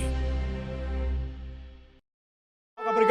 Mga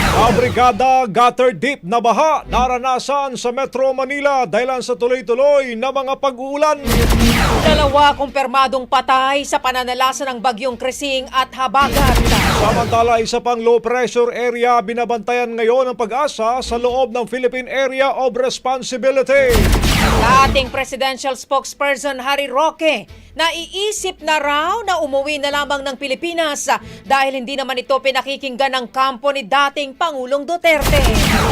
Ang Brigada Gutter Deep na baha naranasan sa Metro Manila dahil sa tuloy-tuloy na mga pag-uulan. Dalawa kumpirmadong patay sa pananalasa ng bagyong Kresing at Habagat. Samantala, isa pang low pressure area binabantayan ngayon ang pag-asa sa loob ng Philippine Area of Responsibility. Dating presidential spokesperson Harry Roque, naiisip na raw na umuwi na lamang ng Pilipinas dahil hindi naman ito pinakikinggan ng kampo ni dating Pangulong Duterte.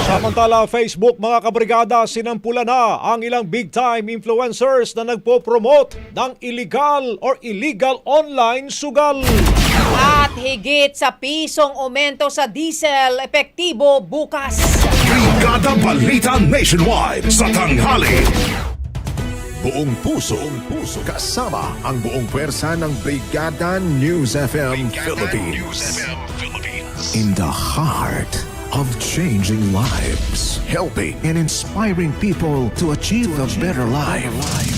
Samantala, Facebook mga kabrigada, sinampula na ang ilang big-time influencers na nagpo-promote ng illegal or illegal online sugal. At higit sa pisong aumento sa diesel, epektibo bukas. Brigada Balita Nationwide sa tanghali. Buong puso, buong puso kasama ang buong pwersa ng Brigada News FM Philippines. In the heart of changing lives, helping and inspiring people to achieve a better life.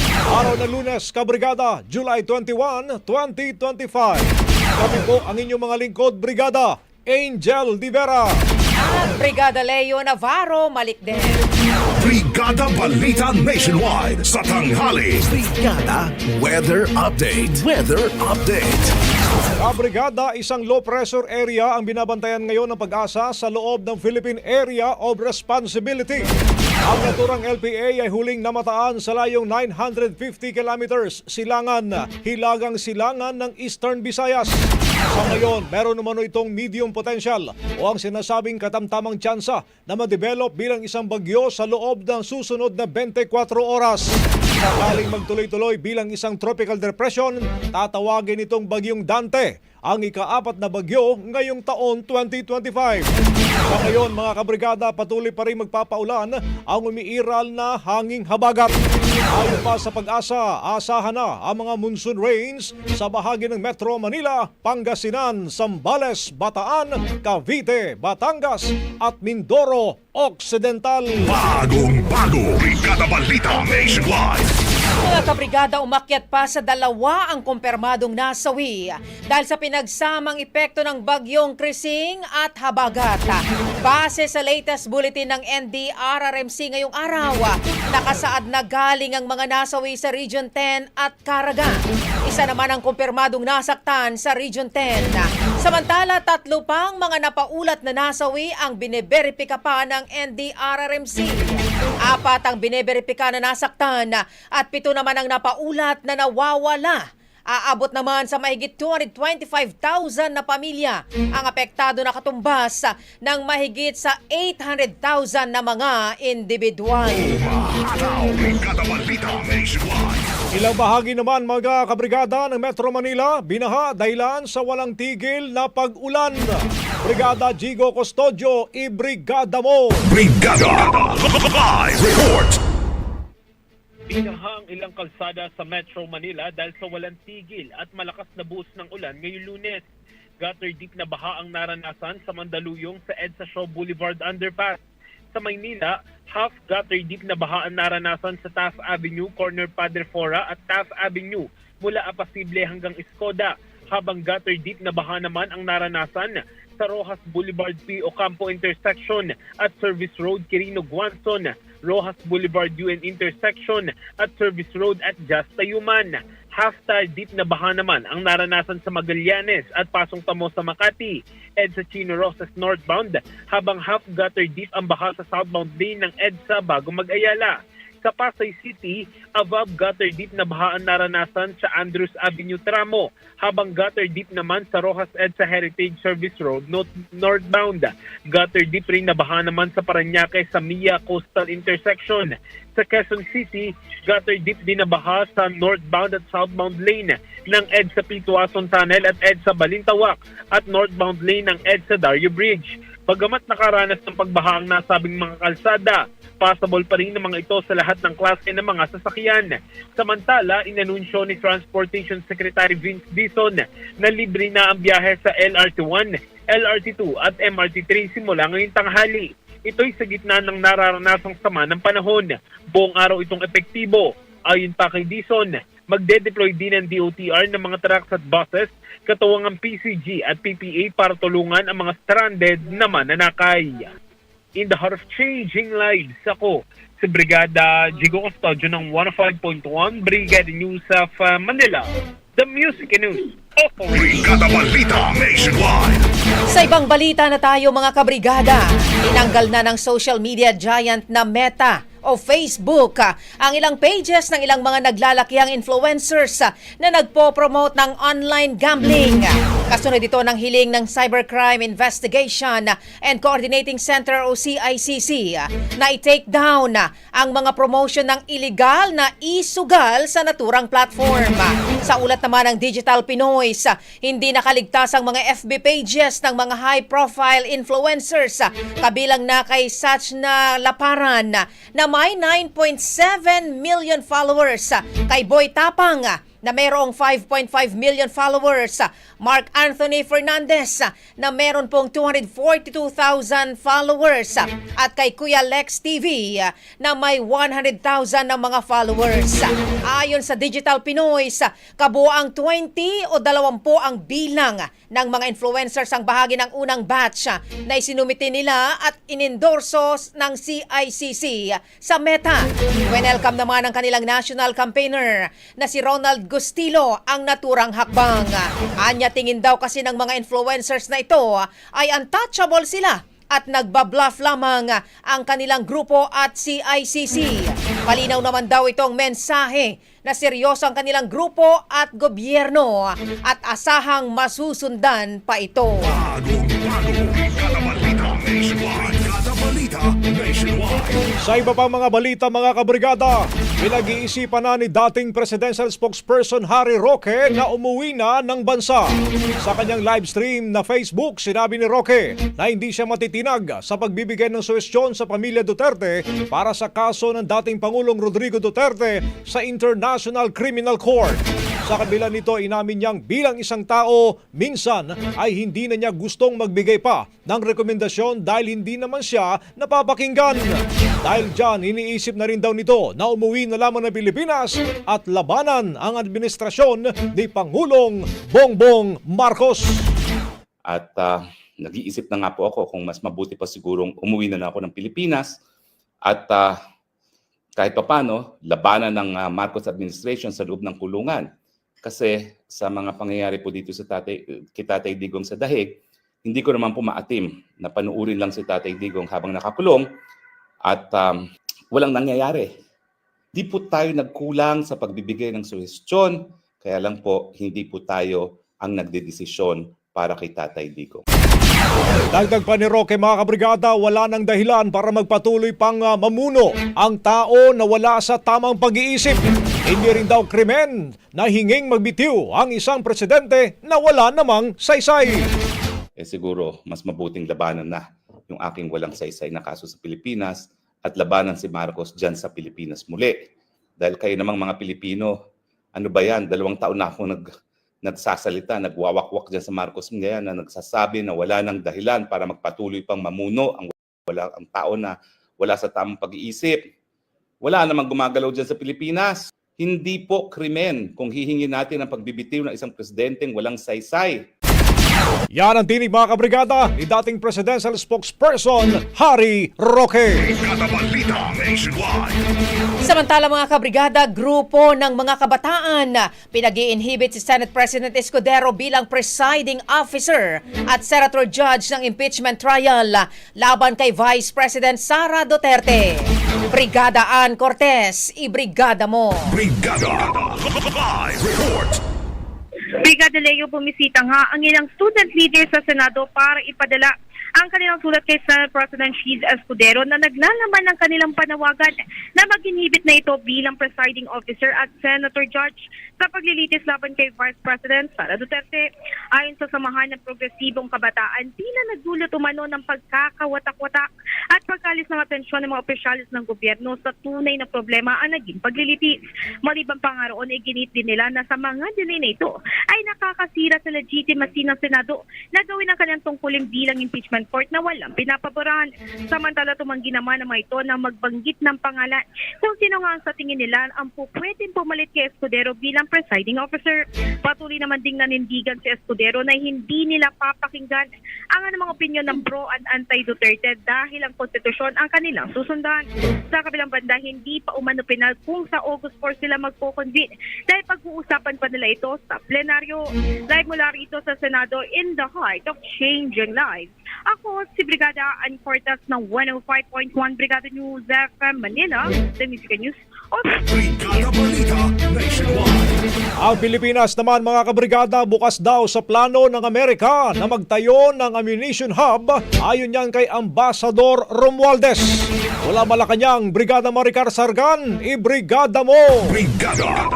Araw na lunes, Kabrigada, July 21, 2025. Kami po ang inyong mga lingkod, Brigada Angel Divera. At Brigada Leo Navarro Malikden. Brigada Balita Nationwide sa tanghali. Brigada Weather Update. Weather Update. Kabrigada, isang low pressure area ang binabantayan ngayon ng pag-asa sa loob ng Philippine Area of Responsibility. Ang naturang LPA ay huling namataan sa layong 950 kilometers silangan, hilagang silangan ng Eastern Visayas. Sa ngayon, meron naman itong medium potential o ang sinasabing katamtamang tsansa na ma-develop bilang isang bagyo sa loob ng susunod na 24 oras. Sakaling magtuloy-tuloy bilang isang tropical depression, tatawagin itong bagyong Dante, ang ikaapat na bagyo ngayong taon 2025. Ngayon mga kabrigada, patuloy pa rin magpapaulan ang umiiral na hanging habagat. Ayon pa sa pag-asa, asahan na ang mga monsoon rains sa bahagi ng Metro Manila, Pangasinan, Sambales, Bataan, Cavite, Batangas at Mindoro Occidental. Bagong bago, Brigada Balita Nationwide. Mga kabrigada umakyat pa sa dalawa ang kumpirmadong nasawi dahil sa pinagsamang epekto ng bagyong Krising at Habagat. Base sa latest bulletin ng NDRRMC ngayong araw, nakasaad na galing ang mga nasawi sa Region 10 at Caraga. Isa naman ang kumpirmadong nasaktan sa Region 10. Samantala, tatlo pang mga napaulat na nasawi ang bineberipika pa ng NDRRMC. Apat ang bineberipika na nasaktan at pito naman ang napaulat na nawawala. Aabot naman sa mahigit 225,000 na pamilya ang apektado na katumbas ng mahigit sa 800,000 na mga individual. Ilang bahagi naman mga kabrigada ng Metro Manila binaha dahilan sa walang tigil na pag-ulan. Brigada Gigo Custodio, ibrigada mo! Brigada Live Report. Binaha ang ilang kalsada sa Metro Manila dahil sa walang tigil at malakas na buhos ng ulan ngayong lunes. Gutter deep na baha ang naranasan sa Mandaluyong sa EDSA Shaw Boulevard Underpass. Sa Maynila, half gutter deep na baha ang naranasan sa Taft Avenue, corner Padre Fora at Taft Avenue mula Apasible hanggang Escoda. Habang gutter deep na baha naman ang naranasan sa Rojas Boulevard P. Ocampo intersection at Service Road Quirino Guanzon, Rojas Boulevard UN intersection at Service Road at Just Tayuman. Half-tide deep na baha naman ang naranasan sa Magallanes at Pasong Tamo sa Makati, EDSA Chino Rosas northbound, habang half-gutter deep ang baha sa southbound lane ng EDSA bago mag-Ayala. Sa Pasay City, above gutter deep na baha ang naranasan sa Andrews Avenue tramo, habang gutter deep naman sa Rojas EDSA Heritage Service Road north- northbound. Gutter deep rin na baha naman sa Paranaque sa Mia Coastal Intersection. Sa Quezon City, gutter deep din na baha sa northbound at southbound lane ng EDSA Pituason Tunnel at EDSA Balintawak at northbound lane ng EDSA Dario Bridge. Bagamat nakaranas ng pagbaha ang nasabing mga kalsada, possible pa rin ng mga ito sa lahat ng klase ng mga sasakyan. Samantala, inanunsyo ni Transportation Secretary Vince Dizon na libre na ang biyahe sa LRT1, LRT2 at MRT3 simula ngayong tanghali. Ito'y sa gitna ng nararanasang sama ng panahon. Buong araw itong epektibo. Ayon pa kay Dizon, magde-deploy din ng DOTR ng mga trucks at buses katuwang ang PCG at PPA para tulungan ang mga stranded na mananakay. In the heart of changing lives, ako si Brigada Jigo Custodio ng 105.1 Brigada News of uh, Manila. The Music News. Brigada Balita Nationwide. Sa ibang balita na tayo mga kabrigada, tinanggal na ng social media giant na Meta o Facebook ah, ang ilang pages ng ilang mga naglalakihang influencers ah, na nagpo-promote ng online gambling. Kasunod ito ng hiling ng Cybercrime Investigation and Coordinating Center o CICC ah, na i-take down ang mga promotion ng illegal na isugal sa naturang platform. Sa ulat naman ng Digital Pinoy, ah, hindi nakaligtas ang mga FB pages ng mga high-profile influencers kabilang na kay Sach na Laparan na may 9.7 million followers, kay Boy Tapang na mayroong 5.5 million followers, Mark Anthony Fernandez na meron pong 242,000 followers at kay Kuya Lex TV na may 100,000 na mga followers. Ayon sa Digital Pinoy, kabuang 20 o 20 ang bilang ng mga influencers ang bahagi ng unang batch na isinumite nila at inendorso ng CICC sa Meta. Welcome naman ang kanilang national campaigner na si Ronald Gustilo ang naturang hakbang. Anya tingin daw kasi ng mga influencers na ito ay untouchable sila at nagbabluff lamang ang kanilang grupo at CICC. Palinaw naman daw itong mensahe na seryoso ang kanilang grupo at gobyerno at asahang masusundan pa ito. Sa iba pang mga balita mga kabrigada, Pinag-iisipan na ni dating presidential spokesperson Harry Roque na umuwi na ng bansa. Sa kanyang live stream na Facebook, sinabi ni Roque na hindi siya matitinag sa pagbibigay ng suwestyon sa pamilya Duterte para sa kaso ng dating Pangulong Rodrigo Duterte sa International Criminal Court. Sa kabila nito, inamin niyang bilang isang tao, minsan ay hindi na niya gustong magbigay pa ng rekomendasyon dahil hindi naman siya napapakinggan. Dahil dyan, iniisip na rin daw nito na umuwi na lamang ng Pilipinas at labanan ang administrasyon ni Pangulong Bongbong Marcos. At ah, nag-iisip na nga po ako kung mas mabuti pa sigurong umuwi na, na ako ng Pilipinas at ah, kahit papano labanan ng ah, Marcos administration sa loob ng kulungan. Kasi sa mga pangyayari po dito sa tatay, kay Tatay Digong sa Dahig, hindi ko naman po maatim na panuurin lang si Tatay Digong habang nakakulong at um, walang nangyayari. Di po tayo nagkulang sa pagbibigay ng suhestyon, kaya lang po hindi po tayo ang nagdedesisyon para kay Tatay Digong. Dagdag pa ni Roque mga kabrigada, wala nang dahilan para magpatuloy pang ah, mamuno ang tao na wala sa tamang pag-iisip. Hindi rin daw krimen na hinging magbitiw ang isang presidente na wala namang saysay. Eh siguro mas mabuting labanan na yung aking walang saysay na kaso sa Pilipinas at labanan si Marcos dyan sa Pilipinas muli. Dahil kayo namang mga Pilipino, ano ba yan? Dalawang taon na ako nag, nagsasalita, nagwawakwak dyan sa Marcos ngayon na nagsasabi na wala nang dahilan para magpatuloy pang mamuno ang, wala, ang tao na wala sa tamang pag-iisip. Wala namang gumagalaw dyan sa Pilipinas. Hindi po krimen kung hihingi natin ang pagbibitiw ng isang presidenteng walang saysay. Yan ang tinig mga kabrigada ni dating presidential spokesperson Harry Roque. Samantala mga kabrigada, grupo ng mga kabataan pinag inhibit si Senate President Escudero bilang presiding officer at senator judge ng impeachment trial laban kay Vice President Sara Duterte. Brigada Ann Cortez, ibrigada mo. Brigada Live Report. Brigada Leo bumisita nga ang ilang student leader sa Senado para ipadala ang kanilang sulat kay Senate President Cheese Escudero na naglalaman ng kanilang panawagan na mag-inhibit na ito bilang presiding officer at senator judge sa paglilitis laban kay Vice President Sara Duterte. Ayon sa samahan ng progresibong kabataan, tila nagdulot umano ng pagkakawatak-watak at pagkalis ng atensyon ng mga opisyalis ng gobyerno sa tunay na problema ang naging paglilitis. Maliban pa nga roon, iginit din nila na sa mga delay na ito ay nakakasira sa legitimacy ng Senado na gawin ang kanyang tungkulin bilang impeachment court na walang pinapaboran. Samantala tumanggi naman ng mga ito na magbanggit ng pangalan kung sino nga sa tingin nila ang pupwedeng pumalit kay Escudero bilang presiding officer. Patuloy naman ding nanindigan si Escudero na hindi nila papakinggan ang anumang opinion ng pro at anti-Duterte dahil ang konstitusyon ang kanilang susundan. Sa kabilang banda, hindi pa umano pinal kung sa August 4 sila magpo-convene dahil pag-uusapan pa nila ito sa plenaryo. Live mula rito sa Senado in the heart of changing lives. Ako si Brigada Ann Cortez ng 105.1 Brigada News FM Manila, the Music News. Brigada Balita Nationwide. Ang Pilipinas naman mga kabrigada bukas daw sa plano ng Amerika na magtayo ng ammunition hub ayon yan kay Ambassador Romualdez. Wala Malacanang, Brigada Maricar Sargan, ibrigada mo! Brigada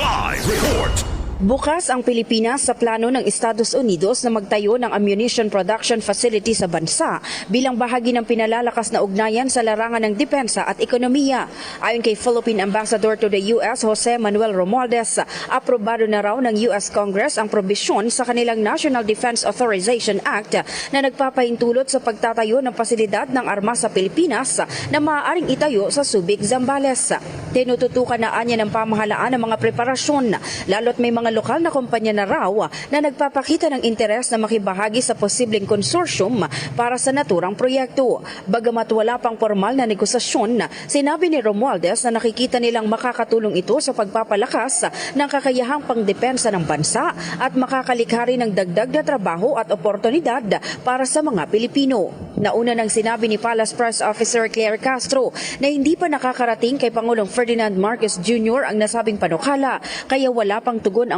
Live Report. Bukas ang Pilipinas sa plano ng Estados Unidos na magtayo ng ammunition production facility sa bansa bilang bahagi ng pinalalakas na ugnayan sa larangan ng depensa at ekonomiya. Ayon kay Philippine Ambassador to the US Jose Manuel Romualdez, aprobado na raw ng US Congress ang probisyon sa kanilang National Defense Authorization Act na nagpapahintulot sa pagtatayo ng pasilidad ng armas sa Pilipinas na maaaring itayo sa Subic, Zambales. Tinututukan na anya ng pamahalaan ang mga preparasyon, lalo't may mga lokal na kumpanya na raw na nagpapakita ng interes na makibahagi sa posibleng consortium para sa naturang proyekto. Bagamat wala pang formal na negosasyon, sinabi ni Romualdez na nakikita nilang makakatulong ito sa pagpapalakas ng kakayahang pangdepensa ng bansa at makakalikha rin ng dagdag na trabaho at oportunidad para sa mga Pilipino. Nauna nang sinabi ni Palace Press Officer Claire Castro na hindi pa nakakarating kay Pangulong Ferdinand Marcos Jr. ang nasabing panukala kaya wala pang tugon ang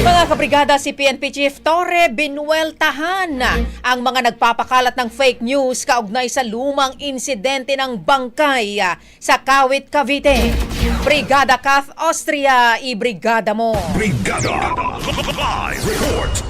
Mga kabrigada, si PNP Chief Torre binueltahan ang mga nagpapakalat ng fake news kaugnay sa lumang insidente ng bangkay sa Kawit, Cavite. Brigada Kath Austria, i-brigada mo. Brigada Live Report.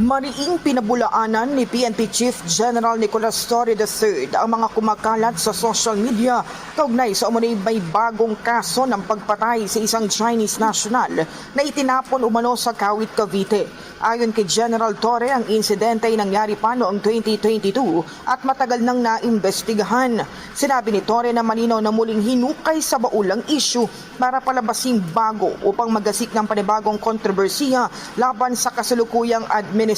Mariing pinabulaanan ni PNP Chief General Nicolas Torre III ang mga kumakalat sa social media kaugnay sa umunay may bagong kaso ng pagpatay sa isang Chinese national na itinapon umano sa Kawit, Cavite. Ayon kay General Torre, ang insidente ay nangyari pa noong 2022 at matagal nang naimbestigahan. Sinabi ni Torre na maninaw na muling hinukay sa baulang issue para palabasing bago upang magasik ng panibagong kontrobersiya laban sa kasalukuyang administrasyon.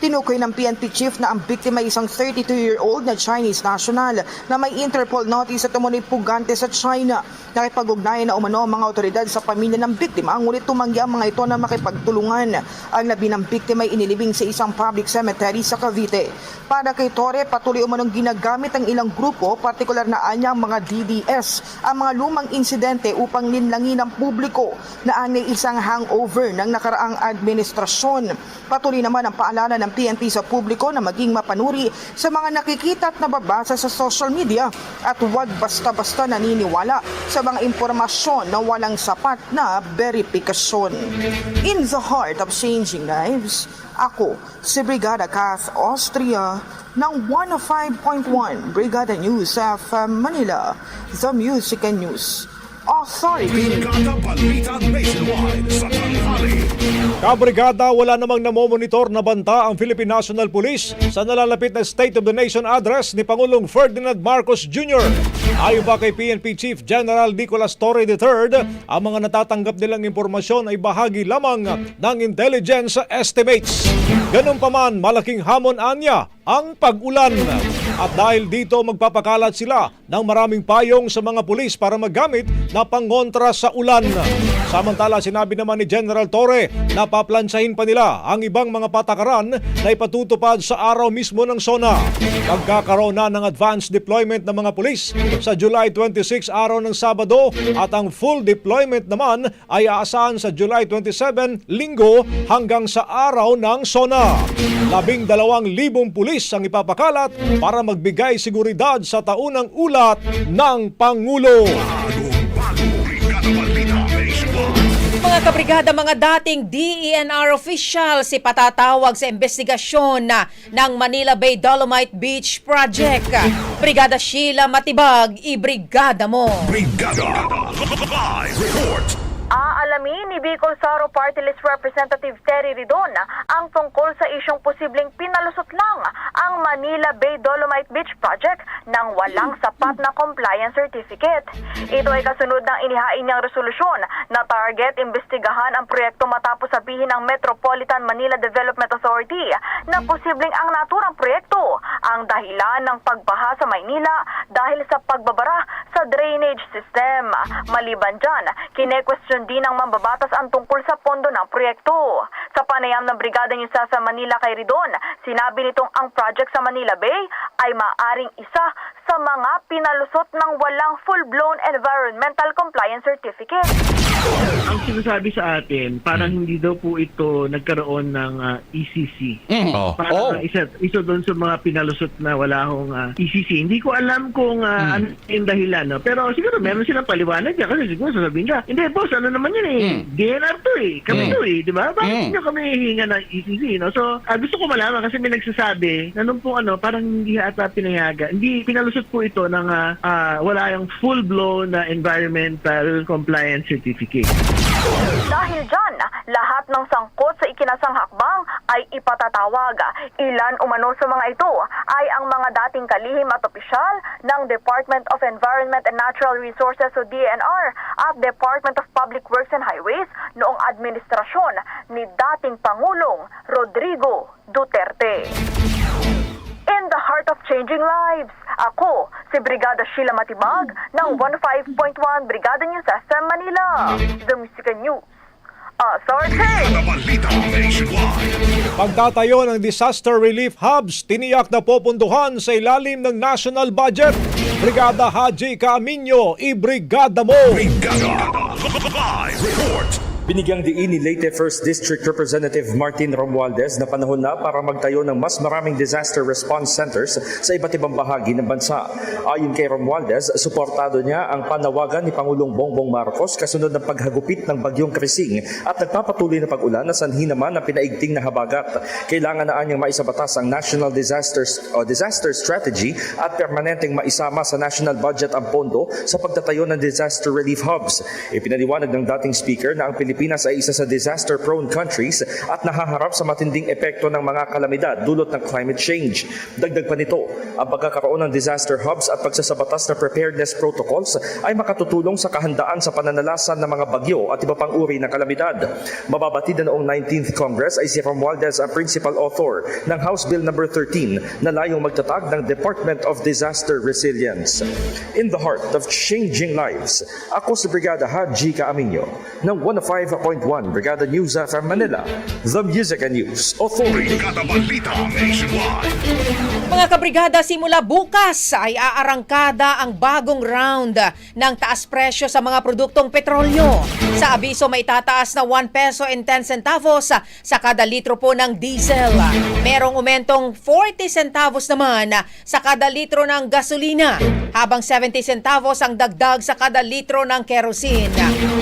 Tinukoy ng PNP chief na ang biktima ay isang 32-year-old na Chinese national na may Interpol notice at umunay pugante sa China. Nakipag-ugnayan na umano ang mga otoridad sa pamilya ng biktima ngunit tumanggi ang mga ito na makipagtulungan. Ang labi ng biktima ay inilibing sa isang public cemetery sa Cavite. Para kay Torre, patuloy umanong ginagamit ang ilang grupo, partikular na anya ang mga DDS, ang mga lumang insidente upang linlangin ng publiko na anay isang hangover ng nakaraang administrasyon. Patuloy naman ang paalala ng PNP sa publiko na maging mapanuri sa mga nakikita at nababasa sa social media at huwag basta-basta naniniwala sa mga impormasyon na walang sapat na verifikasyon. In the heart of changing lives, ako si Brigada Kath Austria ng 105.1 Brigada News of Manila, The Music and News Sa tanghali. Kabrigada, wala namang namomonitor na banta ang Philippine National Police sa nalalapit na State of the Nation address ni Pangulong Ferdinand Marcos Jr. Ayon pa kay PNP Chief General Nicolas Torre III, ang mga natatanggap nilang impormasyon ay bahagi lamang ng intelligence estimates. Ganun pa man, malaking hamon anya ang pag-ulan. At dahil dito magpapakalat sila ng maraming payong sa mga pulis para magamit na pangontra sa ulan. Samantala sinabi naman ni General Torre na paplansahin pa nila ang ibang mga patakaran na ipatutupad sa araw mismo ng SONA. Magkakaroon na ng advanced deployment ng mga pulis sa July 26 araw ng Sabado at ang full deployment naman ay aasahan sa July 27 linggo hanggang sa araw ng SONA. Labing dalawang libong pulis ang ipapakalat para magbigay seguridad sa taunang ulat ng Pangulo. Mga kabrigada, mga dating DENR officials si patatawag sa investigasyon na ng Manila Bay Dolomite Beach Project. Brigada Sheila Matibag, i-brigada mo. Brigada Live Report. Aalamin Bicol Saro Party List Representative Terry Ridon ang tungkol sa isyong posibleng pinalusot lang ang Manila Bay Dolomite Beach Project nang walang sapat na compliance certificate. Ito ay kasunod ng inihain niyang resolusyon na target imbestigahan ang proyekto matapos sabihin ng Metropolitan Manila Development Authority na posibleng ang naturang proyekto ang dahilan ng pagbaha sa Maynila dahil sa pagbabara sa drainage system. Maliban dyan, kine-question din ng mambabatas ang tungkol sa pondo ng proyekto. Sa panayam ng Brigada News sa Manila kay Ridon, sinabi nitong ang project sa Manila Bay ay maaring isa sa mga pinalusot ng walang full-blown environmental compliance certificate. ang sinasabi sa atin, parang hindi daw po ito nagkaroon ng ah, ECC. Oh. Parang ah, isa, isa doon sa mga pinalusot na wala akong ah, ECC. Hindi ko alam kung ah, ano yung dahilan. No? Pero siguro meron silang paliwanag yan. Kasi siguro sasabihin ka, hindi boss, ano naman yun eh. DNR to eh. Kami Mm. to eh. Di ba? Bakit Mm. nyo kami hihinga ng ECC? No? So, ah, gusto ko malaman kasi may nagsasabi na nung po ano, parang hindi ata pinayaga. Hindi, pinalusot po ito ng ah, ah, wala yung full-blown na environmental compliance certificate. Dahil dyan, lahat ng sangkot sa ikinasang hakbang ay ipatatawag. Ilan umano sa mga ito ay ang mga dating kalihim at opisyal ng Department of Environment and Natural Resources o DNR at Department of Public Works and Highways noong administrasyon ni dating Pangulong Rodrigo Duterte. In the heart of changing lives. Ako, si Brigada Sheila Matibag ng 105.1 Brigada News FM Manila. The Music News. Pagtatayo ng disaster relief hubs, tiniyak na popunduhan sa ilalim ng national budget. Brigada Haji Caaminyo, ibrigada mo! Brigada. Live report. Binigyang diin ni Leyte 1st District Representative Martin Romualdez na panahon na para magtayo ng mas maraming disaster response centers sa iba't ibang bahagi ng bansa. Ayon kay Romualdez, suportado niya ang panawagan ni Pangulong Bongbong Marcos kasunod ng paghagupit ng bagyong Krising at nagpapatuloy na pag-ulan na sanhi naman ng pinaigting na habagat. Kailangan na anyang maisabatas ang National Disasters o Disaster Strategy at permanenteng maisama sa national budget ang pondo sa pagtatayo ng disaster relief hubs. Ipinaliwanag ng dating speaker na ang Pilipinas ay isa sa disaster-prone countries at nahaharap sa matinding epekto ng mga kalamidad dulot ng climate change. Dagdag pa nito, ang pagkakaroon ng disaster hubs at pagsasabatas na preparedness protocols ay makatutulong sa kahandaan sa pananalasan ng mga bagyo at iba pang uri ng kalamidad. Mababatid na noong 19th Congress ay si Romualdez ang principal author ng House Bill No. 13 na layong magtatag ng Department of Disaster Resilience. In the heart of changing lives, ako si Brigada Haji Caaminyo ng 105.1 Brigada News FM Manila, The Music and News Authority. Brigada Balita Nationwide. Mga kabrigada, simula bukas ay aarangkada ang bagong round ng taas presyo sa mga produktong petrolyo. Sa abiso may tataas na 1 peso and 10 centavos sa kada litro po ng diesel. Merong umentong 40 centavos naman sa kada litro ng gasolina, habang 70 centavos ang dagdag sa kada litro ng kerosene.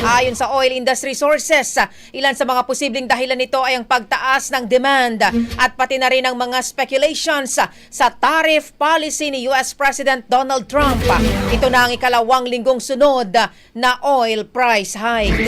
Ayon sa oil industry sources, ilan sa mga posibleng dahilan nito ay ang pagtaas ng demand at pati na rin ang mga speculations sa tariff policy ni US President Donald Trump. Ito na ang ikalawang linggong sunod na oil price hike.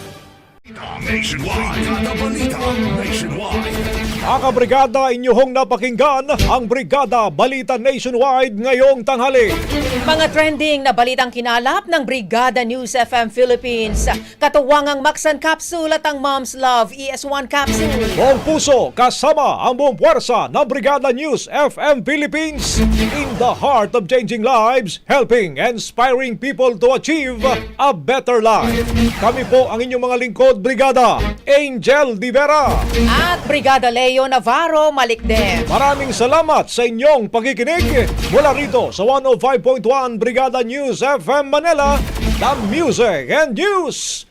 Nationwide. Brigada Balita Nationwide. Mga kabrigada, inyong napakinggan ang Brigada Balita Nationwide ngayong tanghali. Mga trending na balitang kinalap ng Brigada News FM Philippines. Katuwang ang Maxan Capsule at ang Mom's Love ES1 Capsule. Buong puso kasama ang buong puwersa ng Brigada News FM Philippines in the heart of changing lives, helping inspiring people to achieve a better life. Kami po ang inyong mga lingkod, Brigada Angel Di Vera. At Brigada Leo Navarro Malikden. Maraming salamat sa inyong pagkikinig mula rito sa 105.1 Brigada News FM Manila, the Music and News